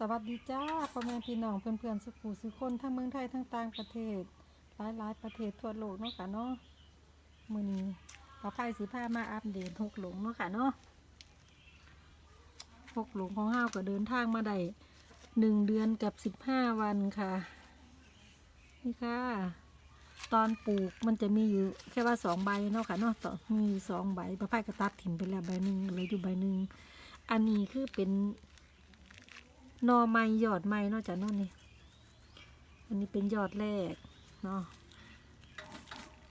สวัสดีจ้าพ่อแม่พี่น้องเพื่อนๆสุขูสุคนทั้งเมืองไทยทั้งต่างประเทศหลายๆประเทศทั่วโลกเนาะค่ะเนาะมือนี้ป้าไผ่สิพามาอัปเดตหกหลงเนาะค่ะเนาะหกหลงของเฮาวก็เดินทางมาได้หนึ่งเดือนกับสิบห้าวันค่ะ นี่ค่ะ ตอนปลูกมันจะมีอยู่แค่ว่าสองใบเนาะค่ะเนาะต่อมีอยู่สองใบป้าไผ่ก็ตัดถิ่มไปแล้วใบหนึ่งเหลืออยู่ใบหนึ่งอันนี้คือเป็น นอไม้ยอดไม้นาะจ้ะเนาะนี่ อันนี้เป็นยอดแรกเนาะ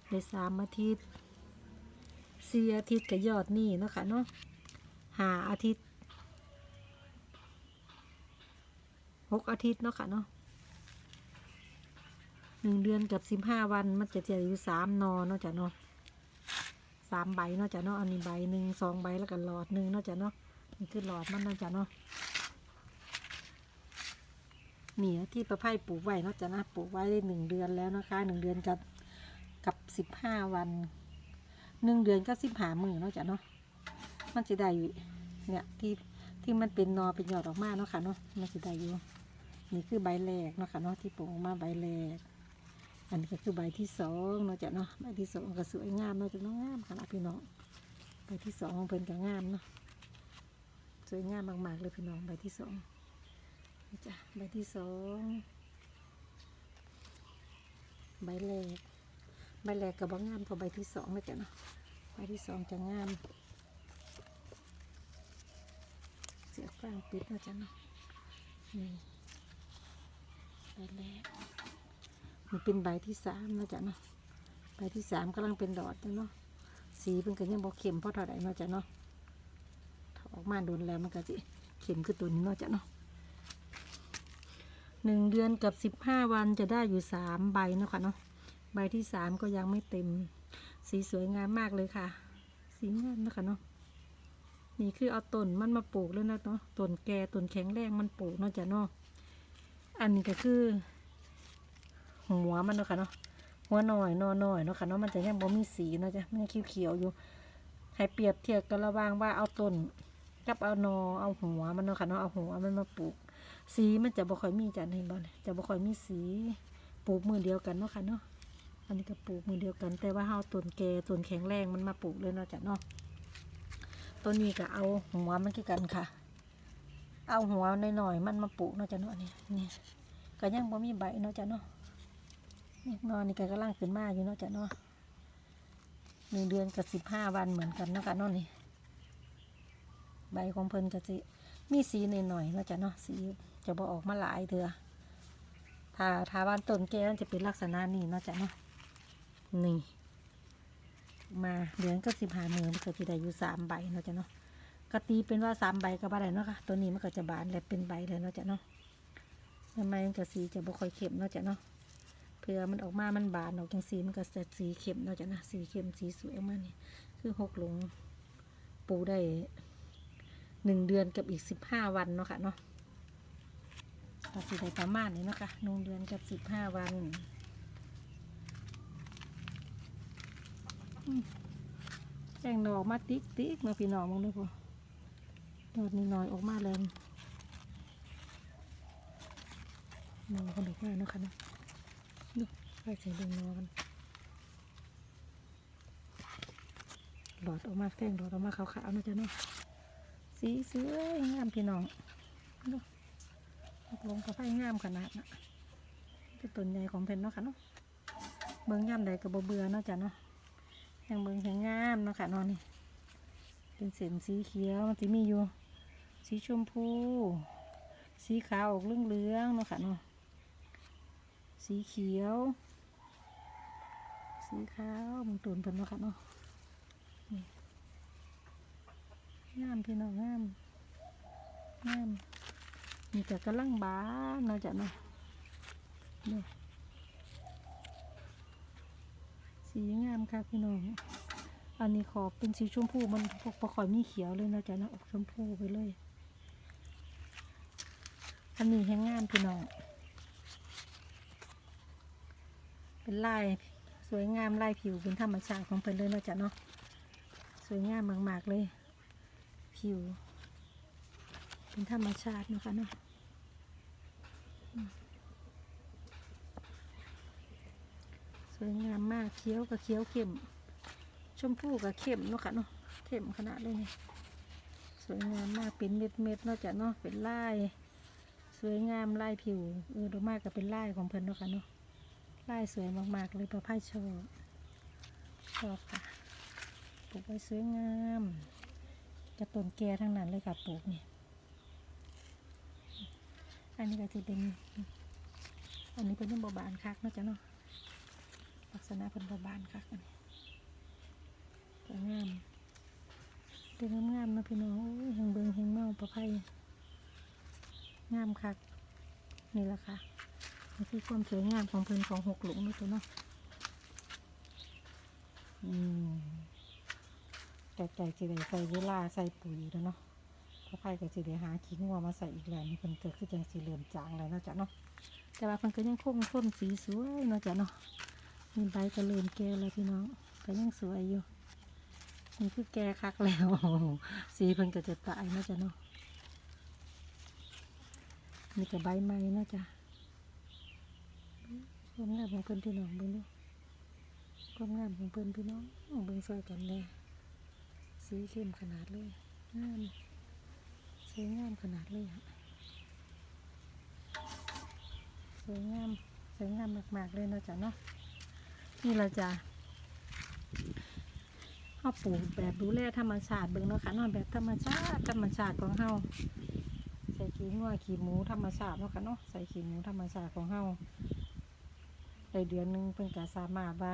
ได้สามอาทิตย์สี่อาทิตย์กับยอดนี่เนาะค่ะเนาะหาอาทิตย์หกอาทิตย์เนาะค่ะเนาะหนึ่งเดือนกับสิบห้าวันมันจะจะอยู่สามนอเนาะจ้ะเนาะสามใบเนาะจ้ะเนาะอันนี้ใบหนึ่งสองใบแล้วก็หลอดหนึ่งเนาะจ้ะเนาะนี่คือหลอดมันเนาะจ้ะเนาะ นี่ที่ประไพ่ปลูกไว้เนาะจะนะปลูกไว้ได้หนึ่งเดือนแล้วนะคะหนึ่งเดือนกับกับสิบห้าวันหนึ่งเดือนก็สิบห้ามือเนาะจ้ะเนาะมันจะได้อยู่เนี่ยที่ที่มันเป็นนอเป็นยอดออกมาเนาะค่ะเนาะมันจะได้อยู่นี่คือใบแรกเนาะค่ะเนาะที่ปลูกออกมาใบแรกอันนี้ก็คือใบที่สองเนาะจ้ะเนาะใบที่สองก็สวยงามเนาะจ้ะเนาะงามขนาดพี่น้องใบที่สองของเพิ่นก็งามเนาะสวยงามมากๆเลยพี่น้องใบที่สอง จ้ะใบที่สองใบแรกใบแรกกับบงามพอใบที่สองนะจ๊ะเนาะใบที่สองจะงาม เสียฟางปิดนะจ๊ะเนาะนี่ใบแรกมันเป็นใบที่สามนะจ๊ะเนาะใบที่สามกำลังเป็นดอดนะเนาะสีเป็นกันยังบอเข้มเพราะเท่าไหร่นะจ๊ะเนาะถออกมาโดนแล้วมันก็จะเข้มคือตัวนี้เนาะจ๊ะเนาะ หนึ่งเดือนกับสิบห้าวันจะได้อยู่สามใบนะคะเนาะใบที่สามก็ยังไม่เต็ม สีสวยงามมากเลยค่ะ สีงามนะคะเนาะนี่คือเอาต้นมันมาปลูกเลยนะเนาะต้นแก่ต้นแข็งแรงมันปลูกเนาะจ้ะเนาะอันนี้ก็คือ หัวมันเนาะค่ะเนาะหัวหน่อยนอหน่อยเนาะค่ะเนาะมันจะยังบ่มีสีเนาะจ้ะมันยังเขียวๆอยู่ให้เปรียบเทียบกันระว่างว่าเอาต้นกับเอานอเอาหัวมันเนาะค่ะเนาะเอาหัวมันมาปลูก สีมันจะบ่ค่อยมีจันเห็นบ่จะบ่ค่อยมีสีปลูกมือเดียวกันเนาะค่ะเนาะอันนี้ก็ปลูกมือเดียวกัน แต่ว่าเฮาต้นแก่ต้นแข็งแรงมันมาปลูกเลยเนาะจ้ะเนาะต้นนี้ก็เอาหัวมันคือกันค่ะ เอาหัวหน่อยๆมันมาปลูกเนาะจ้ะเนาะนี่นี่ก็ยังบ่มีใบเนาะจ้ะเนาะนี่นอนนี่ก็กำลังขึ้นมาอยู่เนาะจ้ะเนาะหนึ่งเดือนกับสิบห้าวันเหมือนกันเนาะค่ะเนาะนี่ใบของเพิ่นก็สิมีสีหน่อยๆเนาะจ้ะเนาะสี จะบอออกมาหลายเถื่อถ้าถ้าบ้านต้นแก้วจะเป็นลักษณะนี้เนาะจ้ะเนาะนี่ มาเดือนก็สิบห้ามือมันก็จะได้อยู่สามใบเนาะจ้ะเนาะกะตีเป็นว่าสามใบก็บ่ได้เนาะค่ะตัวนี้มันก็จะบานและเป็นใบเลยเนาะจ้ะเนาะทำไมมันก็สีจะบ่ค่อยเข้มเนาะจ้ะเนาะเพื่อมันออกมามันบานออกจังสีมันก็จะสีเข้มเนาะจ้ะนะสีเข้มสีสวยออกมานี่คือหกหลงปูได้หนึ่งเดือนกับอีกสิบห้าวันเนาะค่ะเนาะ ก็สิได้ประมาณนี้นะคะหนึ่งเดือนกับสิบห้าวันแจ้งดอกมาติ๊กติ๊กมาพี่น้องมึงด้วยพอดอกนี้น้อยออกมาเลยนอคนดอกมาเนาะค่ะนะดูไปใส่ดึงนอกันหลอดออกมาแท่งหลอดออกมาขาวๆนะจ้ะเนาะสีสวยงามพี่น้องดู ลงกระไฟงามขนาดนะคือต้นใหญ่ของเพนเนาะค่ะเนาะเบิ้งย่ำใดกับบเบื่อเนาะจ้ะเนาะยังเบิ้งแข็งงามเนาะค่ะนาะนี่เป็นเส้นสีเขียวมันจะมีอยู่ สีชมพู สีขาวออกเหลืองๆเนาะค่ะเนาะสีเขียว สีขาวมันตุนเพิ่นเนาะค่ะเนาะงามพี่น้องงามงาม นี่ก็กำลังบานเนาะจ้ะเนาะนี่สีงามค่ะพี่น้องอันนี้ขอเป็นสีชมพูมันพกประคอยมีเขียวเลยเนาะจ้ะเนาะออกชมพูไปเลย อันนี้แห้งงามพี่น้องเป็นลายสวยงามลายผิวเป็นธรรมชาติของเพิ่นเลยเนาะจ้ะเนาะสวยงามมากๆเลย ผิว เป็นธรรมชาติเนาะคะเนาะ สวยงามมากเขียวกับเขียวเข้ม ชมพูกับเข้มเนาะค่ะเนาะเข้มขนาดเลยนี่สวยงามมากเป็นเม็ดเม็ดนาะจ้ะเนาะเป็นลาย สวยงามลายผิวเออดูมากก็เป็นลายของเพิ่นเนาะค่ะเนาะลายสวยมากๆเลยประไพ่ชอบชอบค่ะปลูกไว้สวยงามจะต้นแก่ทั้งนั้นเลยค่ะปลูกนี่อันนี้ก็จะเป็น อันนี้เป็นเรื่องบบานคักนาะจ้ะเนาะ ลักษณะเป็นบบานคักอันนี้สวยงามเป็นงามๆนะพี่น้องโอ้ยเฮงเบิงเฮงเมาประไพ่งามคักนี่แหละค่ะนี่คือความสวยงามของเพิ่นของหกหลุมนี่ตัวเนาะอืมแต่ใจจะได้ใส่เวลาใส่ปุ๋ยแล้วเนาะพระไพ่ก็จะได้หาขี้งัวมาใส่อีกแล้วนี่เพิ่นก็คือจังสีเหลือมจางแล้วเนาะจ๊ะเนาะแต่ว่าเพิ่นก็ยังคงทนสีสวยเนาะจ๊ะเนาะ นี่ใบก็เริ่มแก่แล้วพี่น้องก็ยังสวยอยู่นี่คือแก่คักแล้วสีเพิ่นก็จะตายนาะจ๊ะเนาะนี่ก็ใบไม้นาะจ้ะความงามของเพิ่นพี่น้องเบิ่งดูความงามของเพิ่นพี่น้องเบิ่งซอยกันเลยสีเข้มขนาดเลยงามสวยงามขนาดเลยอะสวยงามสวยงามมากๆเลยเนาะจ้ะเนาะ นี่เราจะเฮาปลูกแบบดูแลธรรมชาติเบิ่งเนาะค่ะนอนแบบธรรมชาติธรรมชาติของเฮาใส่ขี้งัวขี้หมูธรรมชาติเนาะค่ะเนาะใส่ขี้หมูธรรมชาติของเฮาได้เดือนหนึงเพิ่นก็สามารถว่า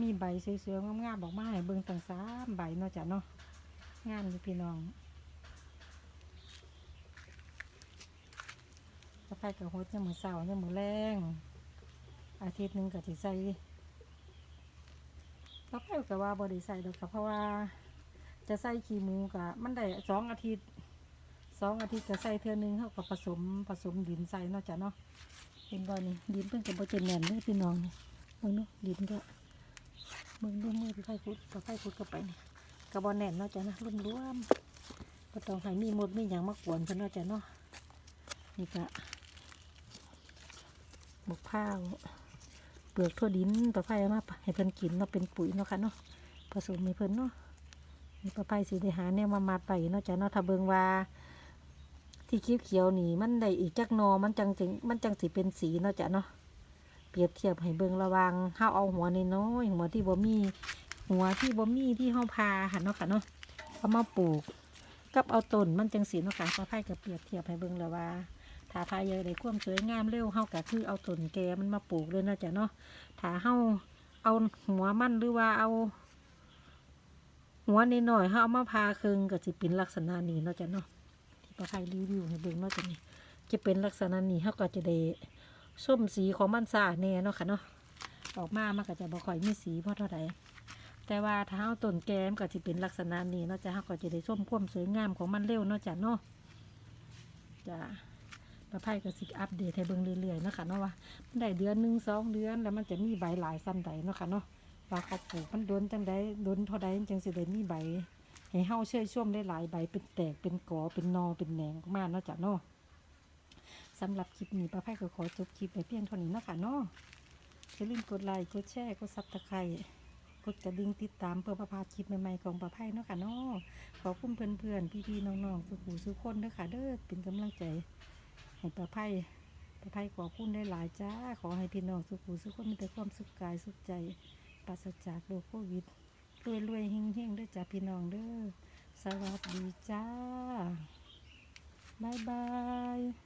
มีใบสวยๆงามๆออกมาให้เบิ่งตั้งสามใบเนาะจ้ะเนาะงามอยู่พี่น้องถ้าไปกับฮดยามมื้อเช้ายามมื้อแรงอาทิตย์หนึงก็สิใส่ ก็ไปก็ว่าบ่ได้ใส่ดอกค่ะเพราะว่า จะใส่ขี้หมูก็มันได้สองอาทิตย์สองอาทิตย์ก็ใส่เทื่อนึงเขาก็ผสมผสมดินใส่เนาะจ้ะเนาะเห็นบ่นี่ดินเพิ่นก็บ่จะแน่นเลยพี่น้องนี่เบิ่งเนาะดินก็เบิ่งดูมือไฟขุดก็ไฟขุดเข้าไปนี่ก็บ่แน่นเนาะจ้ะนะรวมรวมๆบ่ต้องให้มีมดมีหยังมากวนเพิ่นเนาะจ้ะเนาะนี่ก็บกข้า เปลือกทั่วดินปลาไผ่เอามาให้เพิ่นกินเนาะเป็นปุ๋ยเนาะค่ะเนาะผสมให้เพิ่นเนาะนี่ปลาไผ่สิได้หาแนวมามาไปเนาะจ้ะเนาะถ้าเบิงว่า ที่เขียวเขียวนี่มันได้อีกจักนอมันจังจึงมันจังสิเป็นสีเนาะจ้ะเนาะเปรียบเทียบให้เบิงระวังเฮาเอาหัวในน้อยหัวที่บ่มีหัวที่บ่มีที่เฮาพาหันเนาะค่ะเนาะเอามาปลูกกับเอาต้นมันจังสีเนาะค่ะพระไผ่ก็เปรียบเทียบให้เบิงแล้วว่า ถ้าพายอยากได้ความสวยงามเร็วเฮาก็คือเอาต้นแกมันมาปลูกเลยนะจ้ะเนาะถ้าเฮาเอาหัวมันหรือว่าเอา หัวน้อยเฮาเอามาพาครึ่งก็สิเป็นลักษณะนี้เนาะจ้ะเนาะที่ปลาไผ่รีวิวให้เบิ่งเนาะจ้ะนี่จะเป็นลักษณะนี้เขาก็จะได้ส้มสีของมันสาแน่เนาะค่ะเนาะออกมามันก็จะบ่ค่อยมีสีเพราะเท่าใดแต่ว่าถ้าเอาต้นแกมก็จะเป็นลักษณะนี้เนาะจ้ะเขาก็จะได้ส้มความสวยงามของมันเร็วเนาะจ้ะเนาะจ้ะ ปลาไผ่ก็สิอัปเดตให้เบิ่งเรื่อยๆเนาะค่ะเนาะว่ามันได้เดือนหนึ่งสองเดือนแล้วมันจะมีใบหลายซ้ำใดเนาะค่ะเนาะว่าเขาปลูกมันโดนจังใดโดนเท่าใดจังสิได้มีใบให้เฮาเชื่อช่วมได้หลายใบเป็นแตกเป็นกอเป็นนอเป็นแหนงออกมาเนาะจ้ะเนาะสำหรับคลิปนี้ป้าไพ่ก็ขอจบคลิปไปเพียงเท่านี้เนาะค่ะเนาะอย่าลืมกดไลค์กดแชร์กดซับสไครต์กดกระดิ่งติดตามเพื่อประพาดคลิปใหม่ๆของป้าไพ่เนาะค่ะเนาะขอบคุณเพื่อนๆพี่ๆน้องๆสุขูสุขคนเด้อค่ะเด้อเป็นกำลังใจ ให้ป้าไพ่ป้าไพ่ขอคุณได้หลายจ้า ขอให้พี่น้องสุขสุขคนมีแต่ความสุขกายสุขใจปราศจากโรคโควิดรวยรวยเฮงเฮงด้วยจ้าพี่น้องเด้อสวัสดีจ้าบายบาย